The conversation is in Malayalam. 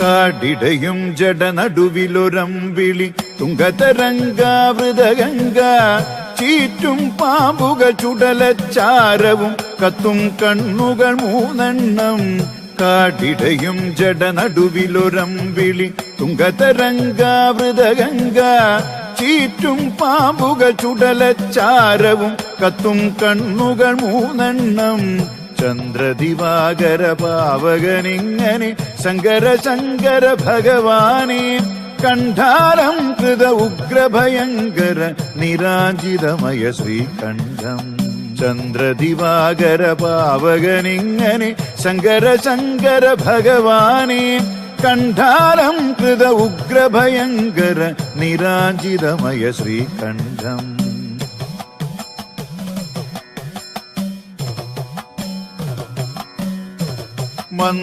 കാടിടയും ജഡനടുവിലൊരമ്പിളി തുങ്കതരംഗാവൃതഗംഗ ചീറ്റും പാമ്പുകൾ ചുടലച്ചാരവും കത്തും കണ്ണുകൾ മൂന്നെണ്ണം. കാടിടയും ജഡനടുവിലൊരമ്പിളി തുങ്കതരംഗാവൃതഗംഗ ചീറ്റും പാമ്പുകൾ ചുടലച്ചാരവും കത്തും കണ്ണുകൾ മൂന്നെണ്ണം. ചന്ദ്രദിവാകര പാവകനിങ്ങനെ ശങ്കര ശങ്കര ഭഗവാനെ കണ്ഠാരം കൃത ഉഗ്രഭയങ്കര നിരാജിതമയ ശ്രീകണ്ഠം. ചന്ദ്രദിവാകര പാവകനിങ്ങനെ ശങ്കര ശങ്കര ഭഗവാനെ കണ്ഠാരം കൃത ഉഗ്രഭയങ്കര നിരാജിതമയ ശ്രീകണ്ഠം. man